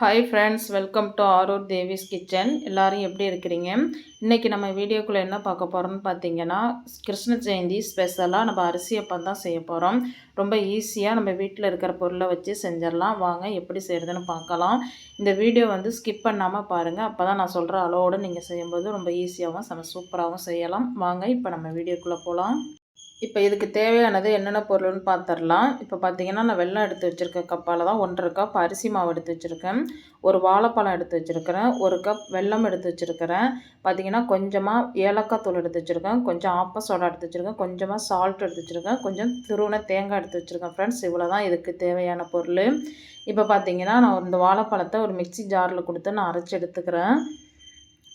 Hi friends welcome to Aroor Devi's kitchen எல்லோரும் எப்படி இருக்கிறீங்க? இன்றைக்கி நம்ம வீடியோக்குள்ளே என்ன பார்க்க போகிறோம்னு பார்த்தீங்கன்னா கிருஷ்ண ஜெயந்தி ஸ்பெஷலாக நம்ம அரிசி அப்பம் தான் செய்ய போகிறோம் ரொம்ப ஈஸியாக நம்ம வீட்டில் இருக்கிற பொருளை வச்சு செஞ்சிடலாம். வாங்க எப்படி செய்கிறதுன்னு பார்க்கலாம். இந்த வீடியோ வந்து ஸ்கிப் பண்ணாமல் பாருங்கள் அப்போ தான் நான் சொல்கிற அளவோடு நீங்கள் செய்யும்போது ரொம்ப ஈஸியாகவும் செம சூப்பராகவும் செய்யலாம். வாங்க இப்போ நம்ம வீடியோக்குள்ளே போகலாம் இப்போ இதுக்கு தேவையானது என்னென்ன பொருள்னு பார்த்துடலாம் இப்போ பார்த்தீங்கன்னா நான் வெள்ளம் எடுத்து வச்சுருக்கேன் கப்பால் தான் ஒன்றரை கப் அரிசி மாவு எடுத்து வச்சுருக்கேன். ஒரு வாழைப்பழம் எடுத்து வச்சுருக்கிறேன். ஒரு கப் வெல்லம் எடுத்து வச்சுருக்கிறேன். பார்த்தீங்கன்னா கொஞ்சமாக ஏலக்காய் தூள் எடுத்து வச்சுருக்கேன். கொஞ்சம் ஆப்ப சோடா எடுத்து வச்சுருக்கேன். கொஞ்சமாக சால்ட் எடுத்து வச்சுருக்கேன். கொஞ்சம் திருவுன தேங்காய் எடுத்து வச்சுருக்கேன் ஃப்ரெண்ட்ஸ் இவ்வளோ தான் இதுக்கு தேவையான பொருள். இப்போ பார்த்தீங்கன்னா நான் இந்த வாழைப்பழத்தை ஒரு மிக்சி ஜாரில் கொடுத்து நான் அரைச்சி எடுத்துக்கிறேன்.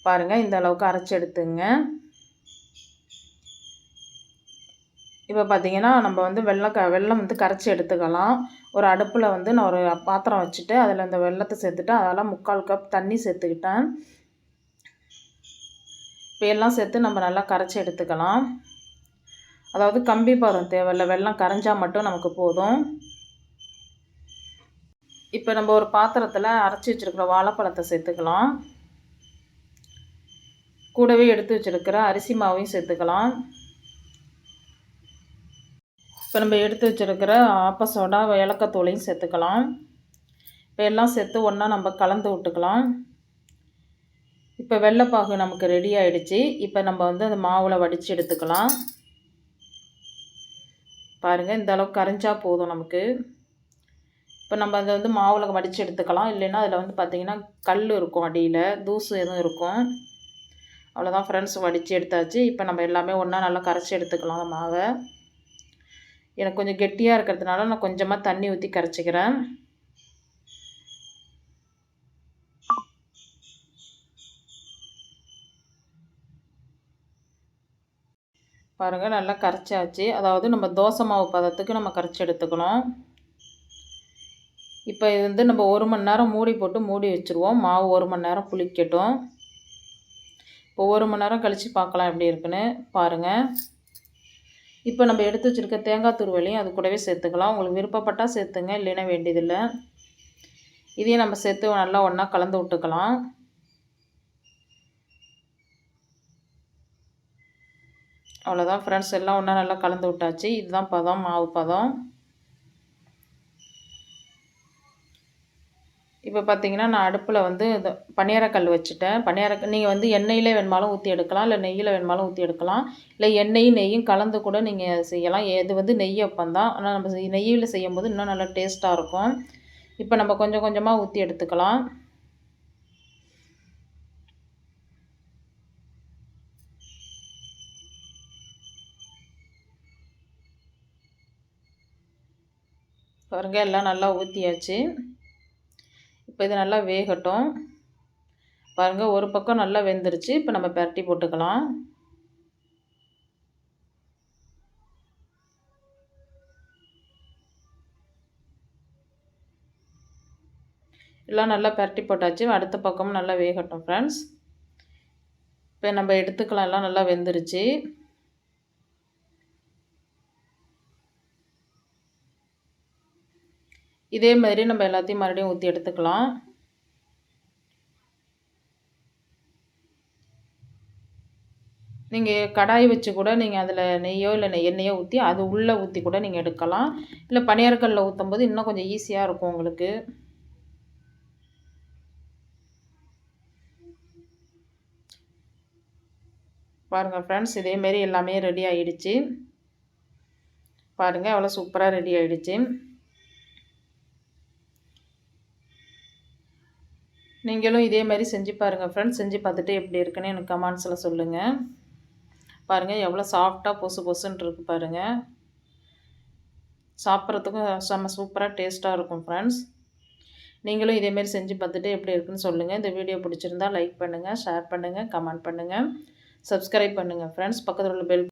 பாருங்கள் இந்த அளவுக்கு அரைச்சி எடுத்துங்க. இப்போ பார்த்திங்கன்னா நம்ம வந்து வெள்ளம் க வெள்ளம் வந்து கரைச்சி எடுத்துக்கலாம். ஒரு அடுப்பில் வந்து நான் ஒரு பாத்திரம் வச்சுட்டு அதில் இந்த வெள்ளத்தை சேர்த்துட்டு அதெல்லாம் முக்கால் கப் தண்ணி சேர்த்துக்கிட்டேன். இப்போ எல்லாம் சேர்த்து நம்ம நல்லா கரைச்சி எடுத்துக்கலாம். அதாவது கம்பி பருவம் தேவையில்லை வெள்ளம் கரைஞ்சால் மட்டும் நமக்கு போதும். இப்போ நம்ம ஒரு பாத்திரத்தில் அரைச்சி வச்சுருக்கிற வாழைப்பழத்தை சேர்த்துக்கலாம். கூடவே எடுத்து வச்சுருக்கிற அரிசி மாவையும் சேர்த்துக்கலாம். இப்போ நம்ம எடுத்து வச்சுருக்கிற ஆப்ப சோடா ஏலக்காத்தூளையும் சேர்த்துக்கலாம். இப்போ எல்லாம் சேர்த்து ஒன்றா நம்ம கலந்து விட்டுக்கலாம். இப்போ வெள்ளைப்பாகு நமக்கு ரெடி ஆகிடுச்சு இப்போ நம்ம வந்து அந்த மாவில் வடித்து எடுத்துக்கலாம். பாருங்கள் இந்த அளவுக்கு கரைஞ்சா போதும் நமக்கு. இப்போ நம்ம அதை வந்து மாவில் வடித்து எடுத்துக்கலாம். இல்லைன்னா அதில் வந்து பார்த்திங்கன்னா கல் இருக்கும் அடியில் தூசு எதுவும் இருக்கும். அவ்வளோதான் ஃப்ரெண்ட்ஸ் வடித்து எடுத்தாச்சு. இப்போ நம்ம எல்லாமே ஒன்றா நல்லா கரைச்சி எடுத்துக்கலாம் அந்த மாவை. எனக்கு கொஞ்சம் கெட்டியாக இருக்கிறதுனால நான் கொஞ்சமாக தண்ணி ஊற்றி கரைச்சிக்கிறேன். பாருங்கள் நல்லா கரைச்சாச்சு. அதாவது நம்ம தோசை மாவு பதத்துக்கு நம்ம கரைச்சி எடுத்துக்கணும். இப்போ இது வந்து நம்ம ஒரு மணி நேரம் மூடி போட்டு மூடி வச்சுருவோம். மாவு ஒரு மணி நேரம் புளிக்கட்டும். இப்போ ஒரு மணி நேரம் கழித்து பார்க்கலாம் எப்படி இருக்குன்னு பாருங்கள் இப்போ நம்ம எடுத்து வச்சுருக்க தேங்காய் துருவலையும் அது கூடவே சேர்த்துக்கலாம். உங்களுக்கு விருப்பப்பட்டால் சேர்த்துங்க இல்லைன்னா வேண்டியதில்லை. இதையும் நம்ம சேர்த்து நல்லா ஒன்றா கலந்து விட்டுக்கலாம். அவ்வளோதான் ஃப்ரெண்ட்ஸ் எல்லாம் ஒன்றா நல்லா கலந்து விட்டாச்சு. இதுதான் பதம் மாவு பதம். இப்போ பார்த்தீங்கன்னா நான் அடுப்பில் வந்து இந்த பனியாரக்கல் வச்சுட்டேன். பணியாரக்கல் நீங்கள் வந்து எண்ணெயில் வேணுமாலும் ஊற்றி எடுக்கலாம். இல்லை நெய்யில் வேணுமாலும் ஊற்றி எடுக்கலாம். இல்லை எண்ணெயும் நெய்யும் கலந்து கூட நீங்கள் செய்யலாம். இது வந்து நெய் அப்பந்தான் ஆனால் நம்ம நெய்யில் செய்யும்போது இன்னும் நல்லா டேஸ்ட்டாக இருக்கும். இப்போ நம்ம கொஞ்சம் கொஞ்சமாக ஊற்றி எடுத்துக்கலாம். பாருங்கள் எல்லாம் நல்லா ஊற்றியாச்சு இப்போ இது நல்லா வேகட்டும். பாருங்கள் ஒரு பக்கம் நல்லா வெந்துருச்சு. இப்போ நம்ம பரட்டி போட்டுக்கலாம். எல்லாம் நல்லா பரட்டி போட்டாச்சு. அடுத்த பக்கமும் நல்லா வேகட்டும் ஃப்ரெண்ட்ஸ் இப்போ நம்ம எடுத்துக்கலாம். எல்லாம் நல்லா வெந்துருச்சு. இதே மாதிரி நம்ம எல்லாத்தையும் மறுபடியும் ஊற்றி எடுத்துக்கலாம். நீங்கள் கடாய் வச்சு கூட நீங்கள் அதில் நெய்யோ இல்லை எண்ணெயோ ஊற்றி அது உள்ளே ஊற்றி கூட நீங்கள் எடுக்கலாம். இல்லை பனியாரக்கல்லில் ஊற்றும் போது இன்னும் கொஞ்சம் ஈஸியாக இருக்கும் உங்களுக்கு. பாருங்கள் ஃப்ரெண்ட்ஸ் இதேமாரி எல்லாமே ரெடி ஆகிடுச்சு பாருங்கள் அவ்வளோ சூப்பராக ரெடி ஆகிடுச்சு நீங்களும் இதே மாதிரி செஞ்சு பாருங்கள் ஃப்ரெண்ட்ஸ் செஞ்சு பார்த்துட்டு எப்படி இருக்குன்னு எனக்கு கமெண்ட்ஸில் சொல்லுங்கள் பாருங்கள் எவ்வளோ சாஃப்டாக பொசு பொசுன்ட்டு இருக்குது பாருங்கள் சாப்பிட்றதுக்கும் செம்ம சூப்பராக டேஸ்ட்டாக இருக்கும் ஃப்ரெண்ட்ஸ் நீங்களும் இதேமாரி செஞ்சு பார்த்துட்டு எப்படி இருக்குன்னு சொல்லுங்கள் இந்த வீடியோ பிடிச்சிருந்தா லைக் பண்ணுங்கள் ஷேர் பண்ணுங்கள் கமெண்ட் பண்ணுங்கள் சப்ஸ்கிரைப் பண்ணுங்கள் ஃப்ரெண்ட்ஸ் பக்கத்தில் உள்ள பெல்